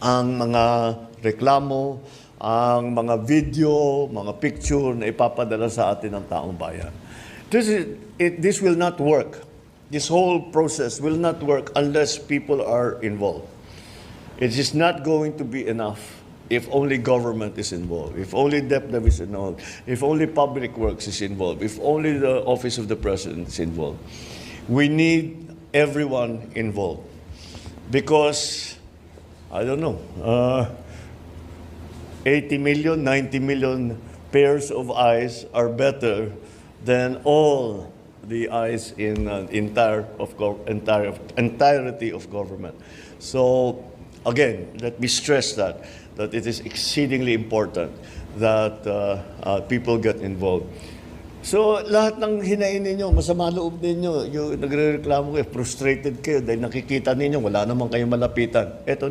ang mga reklamo, ang mga video, mga picture na ipapadala sa atin ng taong bayan. This, is, it, this will not work. This whole process will not work unless people are involved. It is not going to be enough if only government is involved, if only DepDev is involved, if only Public Works is involved, if only the Office of the President is involved. We need everyone involved because, I don't know, uh, 80 million, 90 million pairs of eyes are better than all the eyes in uh, entire of entire entirety of government. So again, let me stress that that it is exceedingly important that uh, uh, people get involved. So, lahat ng hinain ninyo, masama loob ninyo, yung nagre-reklamo kayo, frustrated kayo dahil nakikita ninyo, wala naman kayong malapitan. Eto